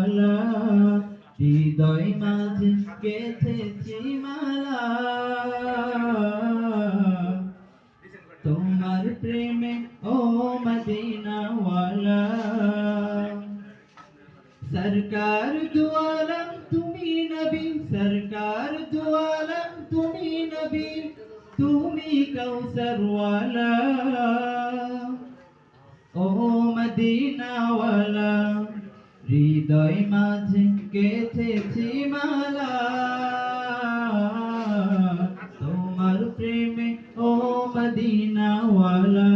ওয়ালা হৃদয় মাঝে গেথেছি মালা। তোমার প্রেমে ও মদিনা ওয়ালা সরকার দুয়ালম তুমি নবী, সরকার দুয়ালম তুমি নবী, তুমি কৌসর ওয়ালা ও মদিনা ওয়ালা হৃদয় মাঝে গেথেছি মালা। তোমার প্রেমে ও মদিনা ওয়ালা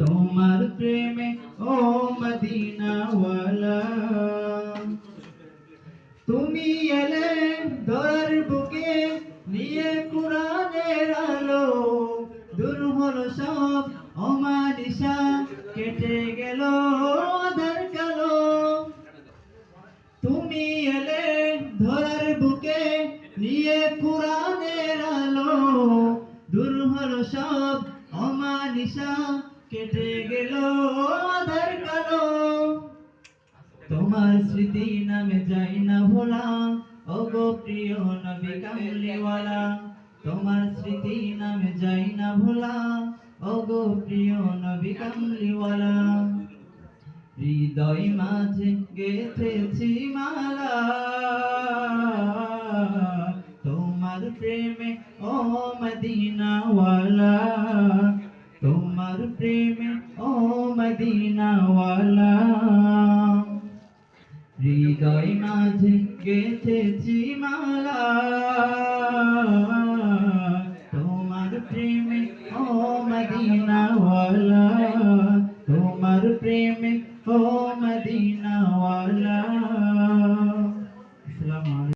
তোমার প্রেমে ও মদিনা ওয়ালা তুমি এলে দর বুকে নিয়ে কোরআনের আলো। দূর হলো সব অমানিসা কেটে গেল। তুমি এলে ধরার বুকে, নিয়ে কোরআনের আলো। দূর হলো সব অমানিসা কেটে গেল আধার কালো। তোমার স্মৃতি নামে যাই না ভোলা ও প্রিয় নবী কামলিওয়ালা। তোমার স্মৃতি নামে যাই না ভোলা ও প্রিয় নবী কামলিওয়ালা। হৃদয় মাঝে গেথেছি মালা। তোমার প্রেমে, ও মদিনাওয়ালা। তোমার প্রেমে, ও মদিনাওয়ালা। হৃদয় মাঝে গেথেছি মালা। ओ मदीना वाला